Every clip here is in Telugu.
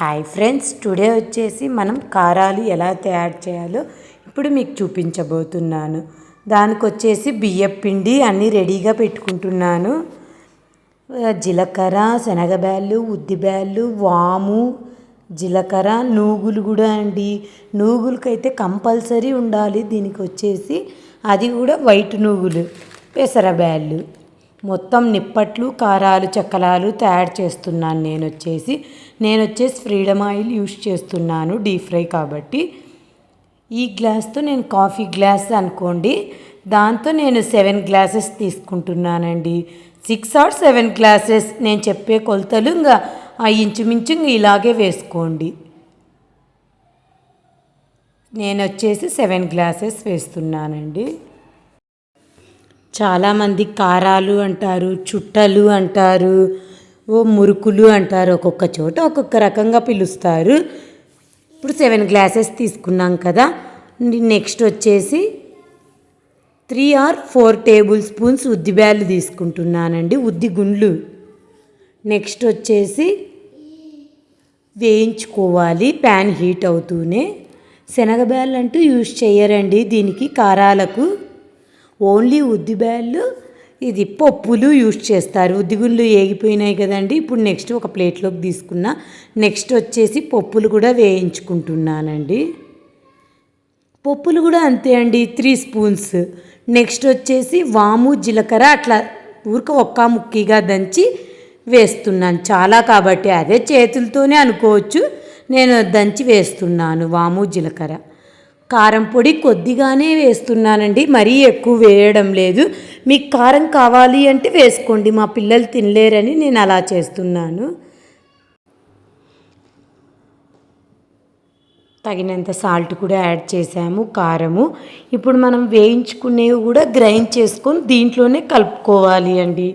హాయ్ ఫ్రెండ్స్ టుడే వచ్చేసి మనం కారాలు ఎలా తయారు చేయాలో ఇప్పుడు మీకు చూపించబోతున్నాను. దానికి వచ్చేసి బియ్యం పిండి అన్నీ రెడీగా పెట్టుకుంటున్నాను. జీలకర్ర శనగబ్యాళ్ళు ఉద్దిబ్యాళ్ళు వాము జీలకర్ర నూగులు కూడా అండి. నూగులకైతే కంపల్సరీ ఉండాలి. దీనికి వచ్చేసి అది కూడా వైట్ నూగులు పెసరబ్యాళ్ళు. మొత్తం నిప్పట్లు కారాలు చక్కలాలు తయారు చేస్తున్నాను నేను వచ్చేసి నేను వచ్చేసి ఫ్రీడమ్ ఆయిల్ యూస్ చేస్తున్నాను డీప్ ఫ్రై కాబట్టి. ఈ గ్లాస్తో నేను కాఫీ గ్లాస్ అనుకోండి. దాంతో నేను సెవెన్ గ్లాసెస్ తీసుకుంటున్నానండి. సిక్స్ ఆర్ సెవెన్ గ్లాసెస్ నేను చెప్పే కొలతలు ఇంకా ఆ ఇంచుమించు ఇలాగే వేసుకోండి. నేను వచ్చేసి సెవెన్ గ్లాసెస్ వేస్తున్నానండి. చాలామంది కారాలు అంటారు చుట్టలు అంటారు ఓ మురుకులు అంటారు. ఒక్కొక్క చోట ఒక్కొక్క రకంగా పిలుస్తారు. ఇప్పుడు సెవెన్ గ్లాసెస్ తీసుకున్నాం కదా. నెక్స్ట్ వచ్చేసి three or four tablespoons ఉద్దిబ్యాలు తీసుకుంటున్నానండి. ఉద్ది గుండ్లు. నెక్స్ట్ వచ్చేసి వేయించుకోవాలి. ప్యాన్ హీట్ అవుతూనే. శనగబ్యాలు అంటూ యూజ్ చేయరండి దీనికి కారాలకు ఓన్లీ ఉద్దిబ్యాళ్ళు ఇది పప్పులు యూజ్ చేస్తారు. ఉద్దిగుళ్ళు ఏగిపోయినాయి కదండి. ఇప్పుడు నెక్స్ట్ ఒక ప్లేట్లోకి తీసుకున్నా నెక్స్ట్ వచ్చేసి పప్పులు కూడా వేయించుకుంటున్నానండి. పప్పులు కూడా అంతే అండి త్రీ స్పూన్స్. నెక్స్ట్ వచ్చేసి వాము జీలకర్ర అట్లా ఊరిక ఒక్క ముక్కిగా దంచి వేస్తున్నాను. చాలా కాబట్టి అదే చేతులతోనే అనుకోవచ్చు. నేను దంచి వేస్తున్నాను వాము జీలకర్ర. కారం పొడి కొద్దిగానే వేస్తున్నానండి మరీ ఎక్కువ వేయడం లేదు. మీకు కారం కావాలి అంటే వేసుకోండి మా పిల్లలు తినలేరని నేను అలా చేస్తున్నాను. తగినంత సాల్ట్ కూడా యాడ్ చేసాము కారము. ఇప్పుడు మనం వేయించుకునేవి కూడా గ్రైండ్ చేసుకొని దీంట్లోనే కలుపుకోవాలి అండి.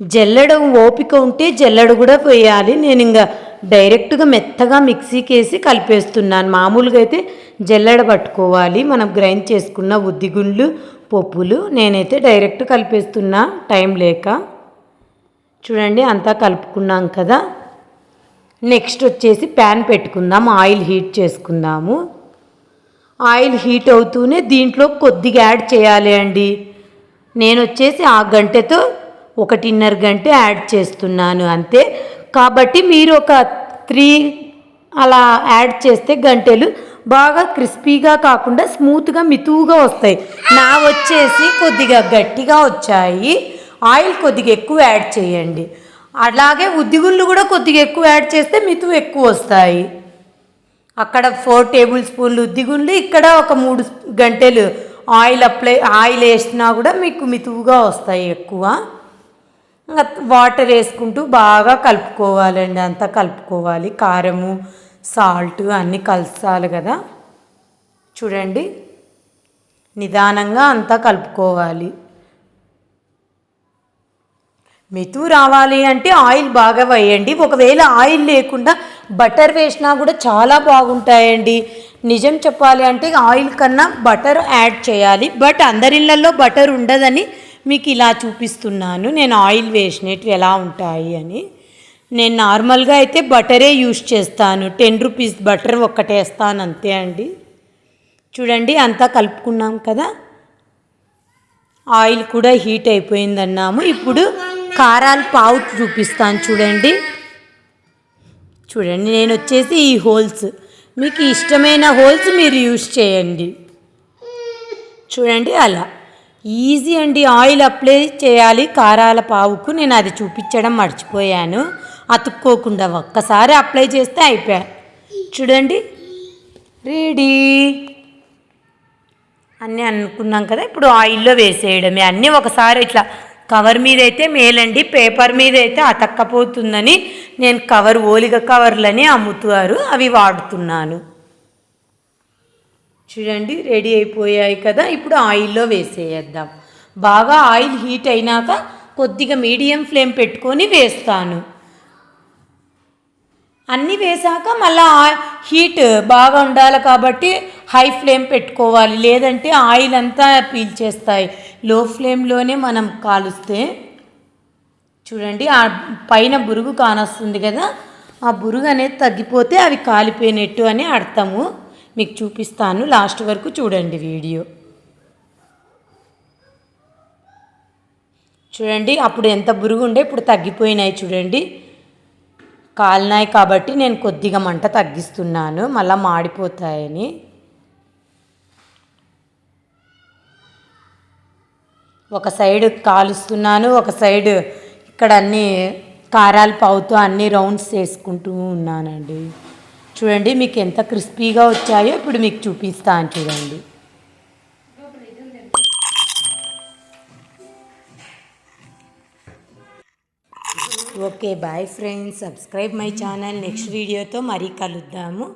జల్లడం ఓపిక ఉంటే జల్లడు కూడా వేయాలి. నేను ఇంకా డైరెక్ట్గా మెత్తగా మిక్సీకి వేసి కలిపేస్తున్నాను. మామూలుగా అయితే జల్లెడ పట్టుకోవాలి. మనం గ్రైండ్ చేసుకున్న ఉద్దిగుండ్లు పప్పులు నేనైతే డైరెక్ట్ కలిపేస్తున్నా. టైం లేక. చూడండి అంతా కలుపుకున్నాం కదా. నెక్స్ట్ వచ్చేసి ప్యాన్ పెట్టుకుందాం. ఆయిల్ హీట్ చేసుకుందాము. ఆయిల్ హీట్ అవుతూనే దీంట్లో కొద్దిగా యాడ్ చేయాలి అండి. నేను వచ్చేసి ఆ గంటతో ఒకటిన్నర గంట యాడ్ చేస్తున్నాను. అంతే. కాబట్టి మీరు ఒక త్రీ అలా యాడ్ చేస్తే గంటెలు బాగా క్రిస్పీగా కాకుండా స్మూత్గా మితువుగా వస్తాయి. నా వచ్చేసి కొద్దిగా గట్టిగా వచ్చాయి. ఆయిల్ కొద్దిగా ఎక్కువ యాడ్ చేయండి. అలాగే ఉద్దిగుళ్ళు కూడా కొద్దిగా ఎక్కువ యాడ్ చేస్తే మితువు ఎక్కువ వస్తాయి. అక్కడ ఫోర్ టేబుల్ స్పూన్లు ఉద్దిగుళ్ళు ఇక్కడ ఒక మూడు గంటలు ఆయిల్ అప్లై ఆయిల్ వేసినా కూడా మీకు మితువుగా వస్తాయి ఎక్కువ. ఇంకా వాటర్ వేసుకుంటూ బాగా కలుపుకోవాలండి. అంతా కలుపుకోవాలి. కారము సాల్ట్ అన్నీ కలసాలి కదా. చూడండి. నిదానంగా అంతా కలుపుకోవాలి. మెతువు రావాలి అంటే ఆయిల్ బాగా వేయండి. ఒకవేళ ఆయిల్ లేకుండా బటర్ వేసినా కూడా చాలా బాగుంటాయండి. నిజం చెప్పాలి అంటే ఆయిల్ కన్నా బటర్ యాడ్ చేయాలి. బట్ అందరిళ్ళల్లో బటర్ ఉండదని మీకు ఇలా చూపిస్తున్నాను నేను ఆయిల్ వేసినట్టు ఎలా ఉంటాయి అని. నేను నార్మల్గా అయితే బటరే యూజ్ చేస్తాను టెన్ రూపీస్ బటర్ ఒక్కటేస్తాను అంతే అండి. చూడండి అంతా కలుపుకున్నాం కదా. ఆయిల్ కూడా హీట్ అయిపోయింది అన్నాము ఇప్పుడు కారాలు పావు చూపిస్తాను చూడండి. చూడండి నేను వచ్చేసి ఈ హోల్స్. మీకు ఇష్టమైన హోల్స్ మీరు యూస్ చేయండి. చూడండి అలా. ఈజీ అండి ఆయిల్ అప్లై చేయాలి కారాల పావుకు. నేను అది చూపించడం మర్చిపోయాను. అతుక్కోకుండా ఒక్కసారి అప్లై చేస్తే అయిపోయా. చూడండి. రెడీ. అన్నీ అనుకున్నాం కదా ఇప్పుడు ఆయిల్లో వేసేయడమే. అన్నీ ఒకసారి ఇట్లా కవర్ మీద అయితే మేలండి పేపర్ మీద అయితే అతక్కపోతుందని నేను కవర్ ఓలిగ కవర్లని అమ్ముతారు అవి వాడుతున్నాను. చూడండి రెడీ అయిపోయాయి కదా. ఇప్పుడు ఆయిల్లో వేసేద్దాం. బాగా ఆయిల్ హీట్ అయినాక కొద్దిగా మీడియం ఫ్లేమ్ పెట్టుకొని వేస్తాను. అన్నీ వేసాక మళ్ళీ హీట్ బాగా ఉండాలి కాబట్టి హై ఫ్లేమ్ పెట్టుకోవాలి. లేదంటే ఆయిల్ అంతా పీల్చేస్తాయి. లో ఫ్లేమ్లోనే మనం కాలుస్తే చూడండి ఆ పైన బురుగు కానొస్తుంది కదా. ఆ బురుగు అనేది తగ్గిపోతే అవి కాలిపోయినట్టు అని అర్థము. మీకు చూపిస్తాను. లాస్ట్ వరకు చూడండి వీడియో. చూడండి అప్పుడు ఎంత బురుగు ఉండే ఇప్పుడు తగ్గిపోయినాయి చూడండి. కాలినాయి కాబట్టి నేను కొద్దిగా మంట తగ్గిస్తున్నాను. మళ్ళీ మాడిపోతాయని. ఒక సైడ్ కాలుస్తున్నాను ఒక సైడ్ ఇక్కడ అన్నీ కారాలు పావుతో అన్ని రౌండ్స్ చేసుకుంటూ ఉన్నానండి. చూడండి మీకు ఎంత క్రిస్పీగా వచ్చాయో ఇప్పుడు మీకు చూపిస్తాను చూడండి. Okay bye friends. Subscribe my channel. Next వీడియోతో మరీ కలుద్దాము.